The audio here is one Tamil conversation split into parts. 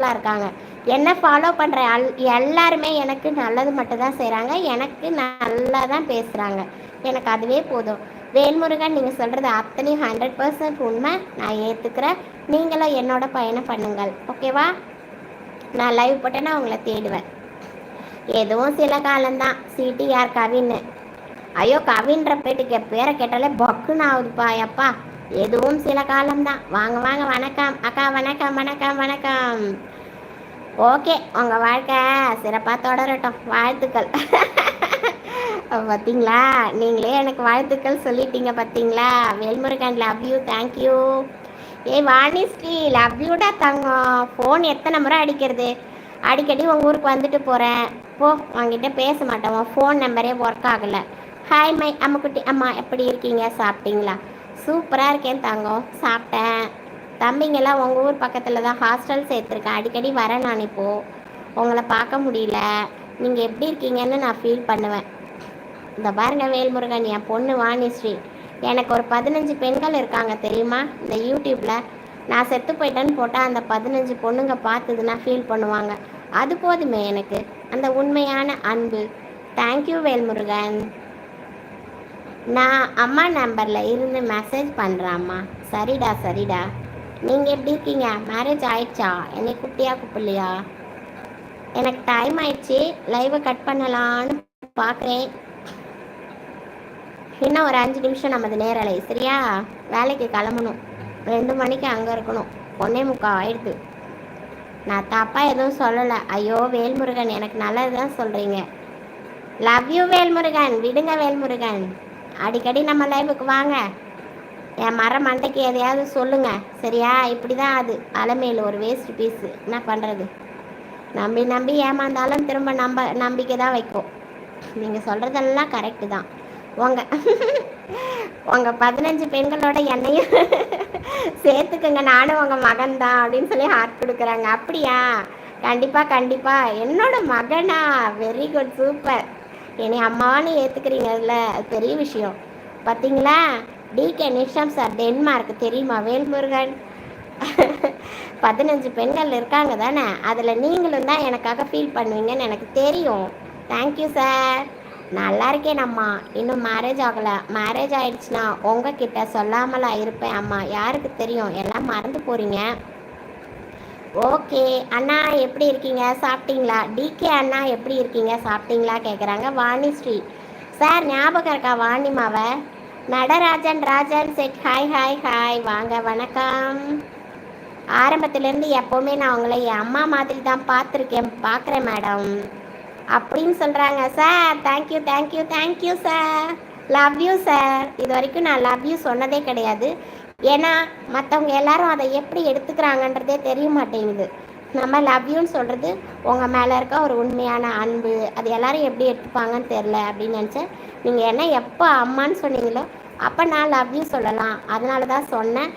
நல்லா இருக்காங்க என்ன ஃபாலோ பண்ணுற அல் எல்லாருமே எனக்கு நல்லது மட்டும்தான் செய்கிறாங்க எனக்கு நல்லா தான் பேசுகிறாங்க எனக்கு அதுவே போதும். வேல்முருகன் நீங்கள் சொல்கிறது அத்தனையும் ஹண்ட்ரட் பர்சன்ட் உண்மை. நான் ஏற்றுக்கிறேன் நீங்களும் என்னோட பயணம் பண்ணுங்கள். ஓகேவா நான் லைவ் போட்டேன்னா உங்களை தேடுவேன். எதுவும் சில காலம்தான். சிடிஆர் கவின்னு? ஐயோ கவின்ற பேட்டுக்கு பேரை கேட்டாலே பக்குன்னு ஆகுதுப்பா எப்பா எதுவும் சில காலம்தான். வாங்க வாங்க வணக்கம். அக்கா வணக்கம் வணக்கம் வணக்கம். ஓகே உங்கள் வாழ்க்கை சிறப்பாக தொடரட்டும். வாழ்த்துக்கள். பார்த்தீங்களா நீங்களே எனக்கு வாழ்த்துக்கள் சொல்லிட்டீங்க பார்த்தீங்களா வேல்முருகன் லவ் யூ தேங்க்யூ ஏய் வாணிஸ்ரீ லவ் யூடா தங்கம். ஃபோன் எத்தனை முறை அடிக்கிறது? அடிக்கடி உங்கள் ஊருக்கு வந்துட்டு போகிறேன் போ உங்ககிட்ட பேச மாட்டேன். உன் ஃபோன் நம்பரே ஒர்க் ஆகலை. ஹாய் மை அம்முக்குட்டி அம்மா எப்படி இருக்கீங்க? சாப்பிட்டீங்களா? சூப்பராக இருக்கேன் தங்கம். சாப்பிட்டேன். தம்பிங்கெல்லாம் உங்கள் ஊர் பக்கத்தில் தான் ஹாஸ்டல் சேர்த்துருக்கேன். அடிக்கடி வரேன் நான் இப்போது உங்களை பார்க்க முடியல. நீங்கள் எப்படி இருக்கீங்கன்னு நான் ஃபீல் பண்ணுவேன். இந்த பாருங்க வேல்முருகன் என் பொண்ணு வாணிஸ்ரீ. எனக்கு ஒரு பதினஞ்சு பெண்கள் இருக்காங்க தெரியுமா? இந்த யூடியூப்பில் நான் செத்து போயிட்டேன்னு போட்டால் அந்த பதினஞ்சு பொண்ணுங்க பார்த்ததுன்னா ஃபீல் பண்ணுவாங்க. அது போதுமே எனக்கு. அந்த உண்மையான அன்பு. Thank you Velmurugan. நான் அம்மா நம்பரில் இருந்து மெசேஜ் பண்ணுறேம்மா சரிடா சரிடா. நீங்கள் எப்படி இருக்கீங்க? மேரேஜ் ஆயிடுச்சா? என்னை குட்டியா கூப்பிடலையா? எனக்கு டைம் ஆயிடுச்சு. லைவை கட் பண்ணலான்னு பார்க்குறேன் இன்னும் ஒரு அஞ்சு நிமிஷம் நமது நேரலை சரியா? வேலைக்கு கிளம்பணும். ரெண்டு மணிக்கு அங்கே இருக்கணும். ஒன்னே முக்கா ஆயிடுது. நான் தப்பாக எதுவும் சொல்லலை. ஐயோ வேல்முருகன் எனக்கு நல்லது தான் சொல்கிறீங்க லவ் யூ வேல்முருகன். விடுங்க வேல்முருகன். அடிக்கடி நம்ம லைவுக்கு வாங்க. என் மர மண்டைக்கு எதையாவது சொல்லுங்க. சரியா? இப்படி தான் அது. பழமையில் ஒரு வேஸ்ட் பீஸு என்ன பண்ணுறது நம்பி நம்பி ஏமாந்தாலும் திரும்ப நம்ப நம்பிக்கை தான் வைக்கும். நீங்கள் சொல்கிறதெல்லாம் கரெக்டு தான். உங்க உங்கள் பதினஞ்சு பெண்களோட என்னையும் சேர்த்துக்குங்க. நானும் உங்கள் மகன் தான் அப்படின்னு சொல்லி ஹார்ட் கொடுக்குறாங்க. அப்படியா? கண்டிப்பாக கண்டிப்பாக என்னோட மகனா? வெரி குட் சூப்பர் என்னை அம்மாவான்னு ஏற்றுக்கிறீங்கல்ல பெரிய விஷயம். பார்த்தீங்களா டிகே நிஷாம் சார் டென்மார்க் தெரியுமா வேல்முருகன்? பதினஞ்சு பெண்கள் இருக்காங்க தானே? அதில் நீங்களும் தான் எனக்காக ஃபீல் பண்ணுவீங்கன்னு எனக்கு தெரியும். தேங்க்யூ சார் நல்லா இருக்கேன் அம்மா. இன்னும் மேரேஜ் ஆகலை. மேரேஜ் ஆயிடுச்சுன்னா உங்ககிட்ட சொல்லாமலா இருப்பேன் அம்மா. யாருக்கு தெரியும்? எல்லாம் மறந்து போகிறீங்க ஓகே அண்ணா எப்படி இருக்கீங்க? சாப்பிட்டீங்களா? டிகே அண்ணா எப்படி இருக்கீங்க? சாப்பிட்டீங்களா? கேட்குறாங்க வாணிஸ்ரீ சார் ஞாபகம் இருக்கா வாணிமாவை? Natarajan Rajan set. Hi hi hi. வாங்க வணக்கம். ஆரம்பத்துலேருந்து எப்போவுமே நான் உங்களை என் அம்மா மாதிரி தான் பார்த்துருக்கேன் பார்க்குறேன் மேடம். அப்படின்னு சொல்கிறாங்க sir. Thank you thank you thank you sir love you sir இது வரைக்கும் நான் லவ் யூ சொன்னதே கிடையாது. ஏன்னா மற்றவங்க எல்லாரும் அதை எப்படி எடுத்துக்கிறாங்கன்றதே தெரிய மாட்டேங்குது நம்ம லவ்யூன்னு சொல்கிறது உங்கள் மேலே இருக்க ஒரு உண்மையான அன்பு அது எல்லாரும் எப்படி எடுத்துப்பாங்கன்னு தெரில அப்படின்னு நினச்சேன். நீங்கள் என்ன எப்போ அம்மான்னு சொன்னீங்களோ அப்போ நான் லவ்யூ சொல்லலாம். அதனால தான் சொன்னேன்.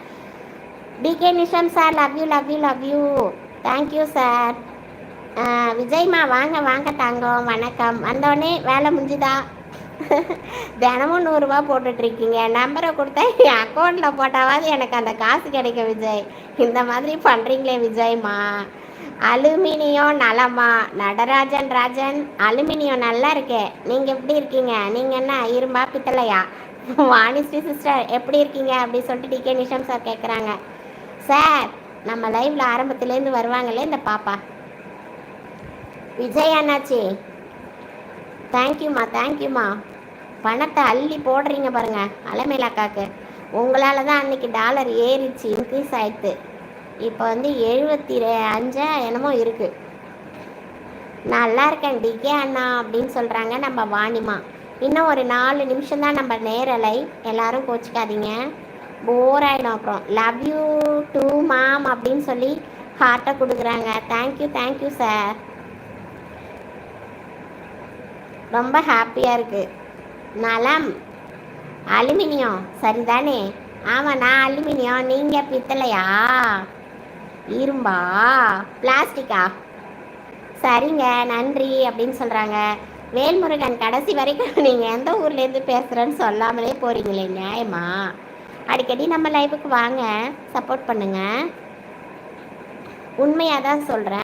DK Nisham sir love you love you love you thank you sir விஜய்மா வாங்க வாங்க தங்கம். வணக்கம். வந்தோடனே வேலை முடிஞ்சுதா? தினமும் நூறுரூவா போட்டுட்ருக்கீங்க. நம்பரை கொடுத்தா என் அக்கௌண்ட்டில் போட்டாவது எனக்கு அந்த காசு கிடைக்கும் விஜய். இந்த மாதிரி பண்ணுறீங்களே விஜய்மா. அலுமினியம் நலமா? நடராஜன் ராஜன் அலுமினியம் நல்லா இருக்கே. நீங்கள் எப்படி இருக்கீங்க? நீங்கள் என்ன இரும்பா பித்தளையா? வாணிஸ்ரீ சிஸ்டர் எப்படி இருக்கீங்க? அப்படின்னு சொல்லிட்டு டிகே நிஷம் சார் கேட்குறாங்க சார் நம்ம லைவில் ஆரம்பத்துலேருந்து வருவாங்களே இந்த பாப்பா. விஜய் அண்ணாச்சி. தேங்க்யூம்மா தேங்க்யூம்மா. பணத்தை அள்ளி போடுறீங்க பாருங்க அலமேலாக்காக்கு. உங்களால் தான் அன்றைக்கி டாலர் ஏறிச்சு இன்க்ரீஸ் ஆயிடுத்து. இப்போ வந்து எழுபத்தி அஞ்சா என்னமோ இருக்குது நல்லா இருக்கேன் டிகே அண்ணா அப்படின்னு சொல்கிறாங்க நம்ம வாணிமா. இன்னும் ஒரு நாலு நிமிஷம் தான் நம்ம நேரலை. எல்லாரும் கோச்சிக்காதீங்க. போர் ஆகிடும் அப்புறம். லவ் யூ டூ மாம் அப்படின்னு சொல்லி ஹார்ட்டை கொடுக்குறாங்க. தேங்க்யூ தேங்க்யூ சார் ரொம்ப ஹாப்பியாக இருக்குது நலம். அலுமினியம். சரிதானே? ஆமாம் நான் அலுமினியம். நீங்கள் பித்தளையா? இரும்பா? பிளாஸ்டிக்கா? சரிங்க நன்றி அப்படின்னு சொல்கிறாங்க வேல்முருகன் கடைசி வரைக்கும் நீங்கள் எந்த ஊர்லேருந்து பேசுகிறேன்னு சொல்லாமலே போகிறீங்களே நியாயமா? அடிக்கடி நம்ம லைஃபுக்கு வாங்க. சப்போர்ட் பண்ணுங்கள் உண்மையாக தான் சொல்கிறேன்